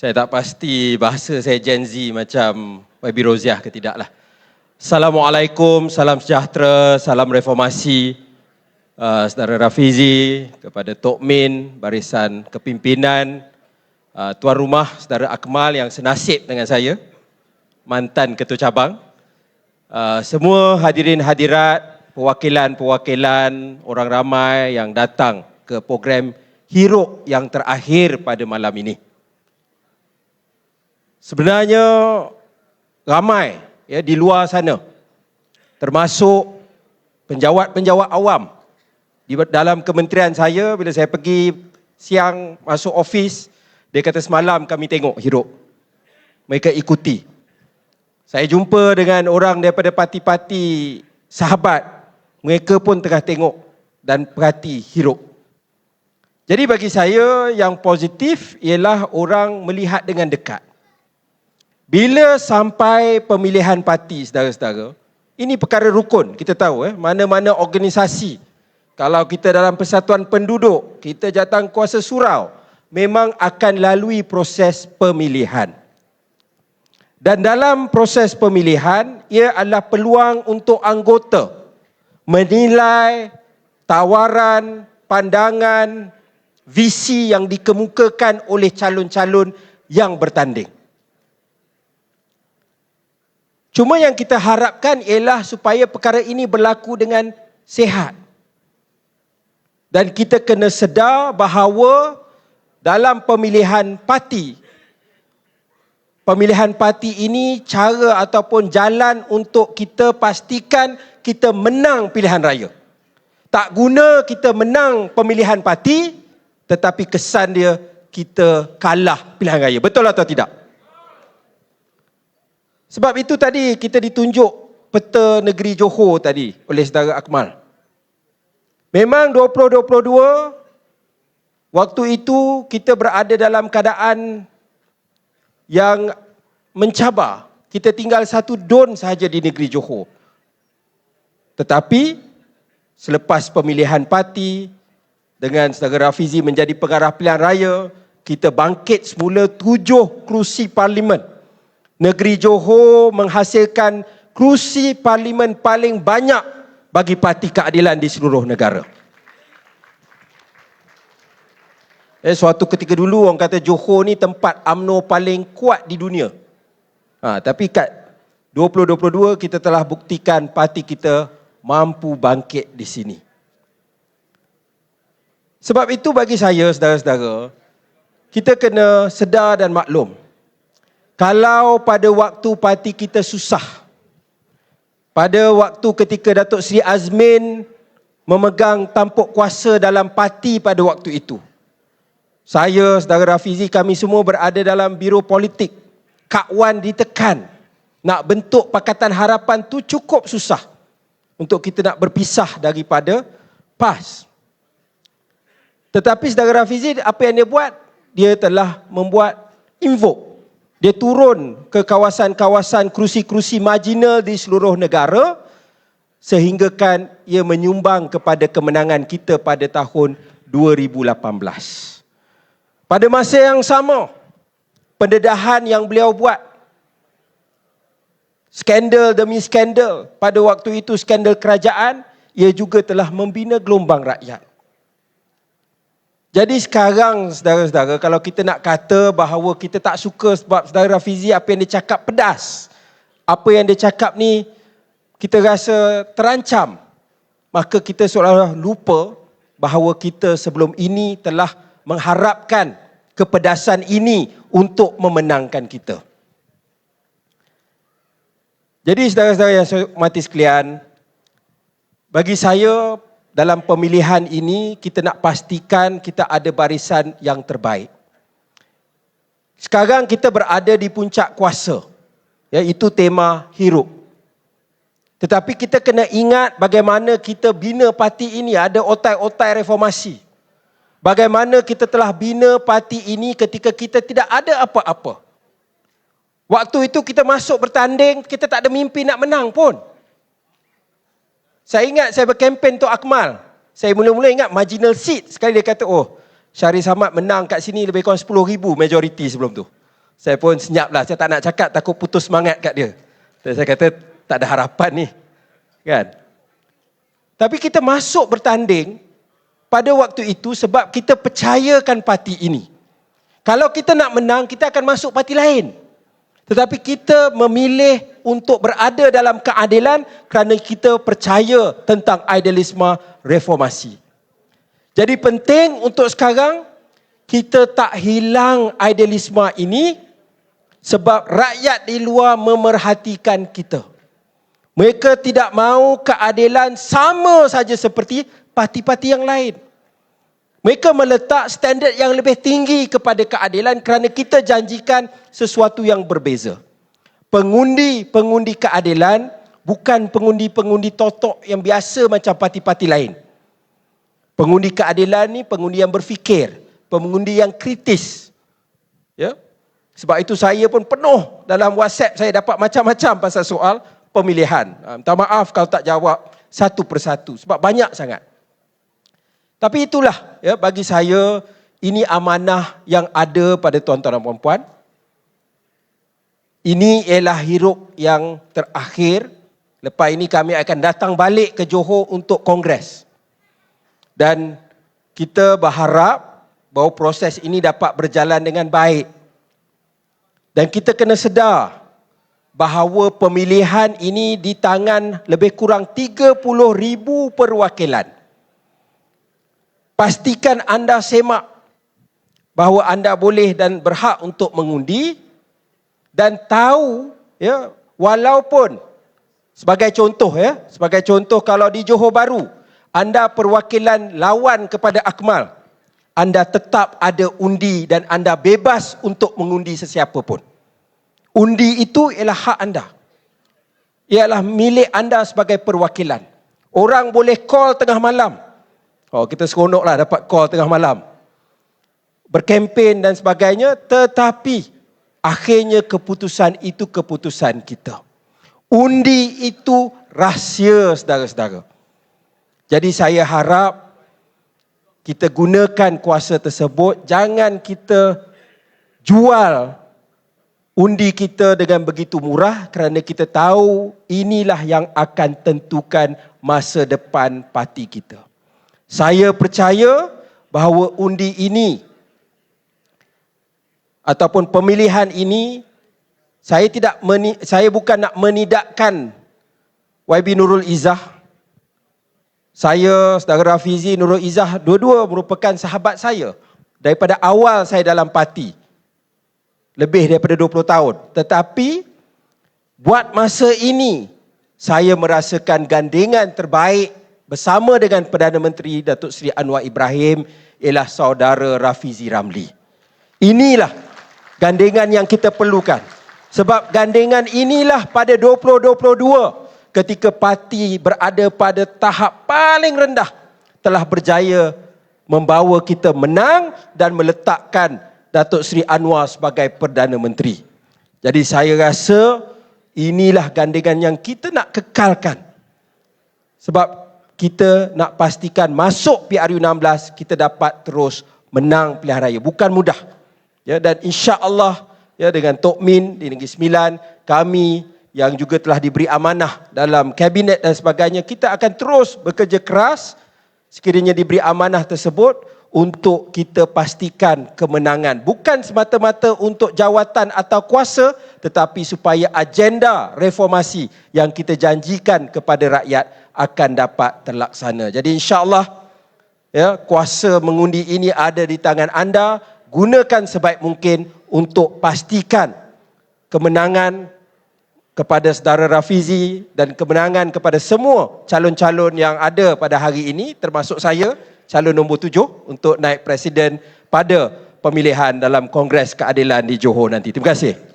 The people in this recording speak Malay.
Saya tak pasti bahasa saya Gen Z macam Wabi Roziah ke tidak lah. Assalamualaikum, salam sejahtera, salam reformasi. Uh, Saudara Rafizi, kepada Tok Min, barisan kepimpinan, uh, tuan rumah Saudara Akmal yang senasib dengan saya, mantan ketua cabang. Uh, semua hadirin hadirat, perwakilan-perwakilan, orang ramai yang datang ke program Hiruk yang terakhir pada malam ini. Sebenarnya ramai ya di luar sana. Termasuk penjawat-penjawat awam. Di dalam kementerian saya bila saya pergi siang masuk ofis dia kata semalam kami tengok hirup. Mereka ikuti. Saya jumpa dengan orang daripada parti-parti sahabat. Mereka pun tengah tengok dan perhati hirup. Jadi bagi saya yang positif ialah orang melihat dengan dekat bila sampai pemilihan parti, saudara-saudara, ini perkara rukun. Kita tahu eh, mana-mana organisasi. Kalau kita dalam persatuan penduduk, kita jatang kuasa surau, memang akan lalui proses pemilihan. Dan dalam proses pemilihan, ia adalah peluang untuk anggota menilai tawaran, pandangan, visi yang dikemukakan oleh calon-calon yang bertanding. Cuma yang kita harapkan ialah supaya perkara ini berlaku dengan sehat. Dan kita kena sedar bahawa dalam pemilihan parti, pemilihan parti ini cara ataupun jalan untuk kita pastikan kita menang pilihan raya. Tak guna kita menang pemilihan parti tetapi kesan dia kita kalah pilihan raya. Betul atau tidak? Sebab itu tadi kita ditunjuk peta negeri Johor tadi oleh saudara Akmal. Memang 2022 waktu itu kita berada dalam keadaan yang mencabar. Kita tinggal satu don sahaja di negeri Johor. Tetapi selepas pemilihan parti dengan saudara Rafizi menjadi pengarah pilihan raya, kita bangkit semula tujuh kerusi parlimen negeri Johor menghasilkan kerusi parlimen paling banyak bagi parti keadilan di seluruh negara. Eh, suatu ketika dulu orang kata Johor ni tempat AMNO paling kuat di dunia. Ha, tapi kat 2022 kita telah buktikan parti kita mampu bangkit di sini. Sebab itu bagi saya saudara-saudara, kita kena sedar dan maklum kalau pada waktu parti kita susah, pada waktu ketika Datuk Seri Azmin memegang tampuk kuasa dalam parti pada waktu itu, saya, saudara Rafizi, kami semua berada dalam biro politik. Kak Wan ditekan. Nak bentuk Pakatan Harapan tu cukup susah. Untuk kita nak berpisah daripada PAS. Tetapi saudara Rafizi, apa yang dia buat? Dia telah membuat invoke dia turun ke kawasan-kawasan kerusi-kerusi marginal di seluruh negara sehinggakan ia menyumbang kepada kemenangan kita pada tahun 2018. Pada masa yang sama, pendedahan yang beliau buat skandal demi skandal pada waktu itu skandal kerajaan ia juga telah membina gelombang rakyat. Jadi sekarang saudara-saudara kalau kita nak kata bahawa kita tak suka sebab saudara Rafizi apa yang dia cakap pedas. Apa yang dia cakap ni kita rasa terancam. Maka kita seolah-olah lupa bahawa kita sebelum ini telah mengharapkan kepedasan ini untuk memenangkan kita. Jadi saudara-saudara yang mati sekalian, bagi saya dalam pemilihan ini kita nak pastikan kita ada barisan yang terbaik. Sekarang kita berada di puncak kuasa. Ya, itu tema hirup. Tetapi kita kena ingat bagaimana kita bina parti ini ada otai-otai reformasi. Bagaimana kita telah bina parti ini ketika kita tidak ada apa-apa. Waktu itu kita masuk bertanding, kita tak ada mimpi nak menang pun. Saya ingat saya berkempen untuk Akmal. Saya mula-mula ingat marginal seat. Sekali dia kata, oh Syarif Samad menang kat sini lebih kurang 10 ribu majoriti sebelum tu. Saya pun senyap lah. Saya tak nak cakap takut putus semangat kat dia. Dan saya kata tak ada harapan ni. Kan? Tapi kita masuk bertanding pada waktu itu sebab kita percayakan parti ini. Kalau kita nak menang, kita akan masuk parti lain. Tetapi kita memilih untuk berada dalam keadilan kerana kita percaya tentang idealisme reformasi. Jadi penting untuk sekarang kita tak hilang idealisme ini sebab rakyat di luar memerhatikan kita. Mereka tidak mahu keadilan sama saja seperti parti-parti yang lain. Mereka meletak standard yang lebih tinggi kepada keadilan kerana kita janjikan sesuatu yang berbeza. Pengundi-pengundi keadilan bukan pengundi-pengundi totok yang biasa macam parti-parti lain. Pengundi keadilan ni pengundi yang berfikir, pengundi yang kritis. Ya? Sebab itu saya pun penuh dalam WhatsApp saya dapat macam-macam pasal soal pemilihan. Ha, minta maaf kalau tak jawab satu persatu sebab banyak sangat. Tapi itulah ya bagi saya ini amanah yang ada pada tuan-tuan dan puan-puan. Ini ialah hirup yang terakhir. Lepas ini kami akan datang balik ke Johor untuk kongres. Dan kita berharap bahawa proses ini dapat berjalan dengan baik. Dan kita kena sedar bahawa pemilihan ini di tangan lebih kurang 30 ribu perwakilan. Pastikan anda semak bahawa anda boleh dan berhak untuk mengundi dan tahu ya walaupun sebagai contoh ya sebagai contoh kalau di Johor Baru anda perwakilan lawan kepada Akmal anda tetap ada undi dan anda bebas untuk mengundi sesiapa pun. Undi itu ialah hak anda. Ialah milik anda sebagai perwakilan. Orang boleh call tengah malam. Oh, kita seronoklah dapat call tengah malam. Berkempen dan sebagainya. Tetapi akhirnya keputusan itu keputusan kita. Undi itu rahsia saudara-saudara. Jadi saya harap kita gunakan kuasa tersebut jangan kita jual undi kita dengan begitu murah kerana kita tahu inilah yang akan tentukan masa depan parti kita saya percaya bahawa undi ini ataupun pemilihan ini saya tidak saya bukan nak menidakkan YB Nurul Izzah saya, saudara Rafizi, Nurul Izzah, dua-dua merupakan sahabat saya. Daripada awal saya dalam parti. Lebih daripada 20 tahun. Tetapi, buat masa ini, saya merasakan gandengan terbaik bersama dengan Perdana Menteri Datuk Seri Anwar Ibrahim ialah saudara Rafizi Ramli. Inilah gandengan yang kita perlukan. Sebab gandengan inilah pada 2022 ketika parti berada pada tahap paling rendah telah berjaya membawa kita menang dan meletakkan Datuk Seri Anwar sebagai Perdana Menteri. Jadi saya rasa inilah gandengan yang kita nak kekalkan. Sebab kita nak pastikan masuk PRU16 kita dapat terus menang pilihan raya. Bukan mudah. Ya dan insya-Allah ya dengan Tok Min di Negeri Sembilan kami yang juga telah diberi amanah dalam kabinet dan sebagainya kita akan terus bekerja keras sekiranya diberi amanah tersebut untuk kita pastikan kemenangan bukan semata-mata untuk jawatan atau kuasa tetapi supaya agenda reformasi yang kita janjikan kepada rakyat akan dapat terlaksana jadi insyaallah ya kuasa mengundi ini ada di tangan anda gunakan sebaik mungkin untuk pastikan kemenangan kepada saudara Rafizi dan kemenangan kepada semua calon-calon yang ada pada hari ini termasuk saya calon nombor tujuh untuk naik presiden pada pemilihan dalam Kongres Keadilan di Johor nanti. Terima kasih.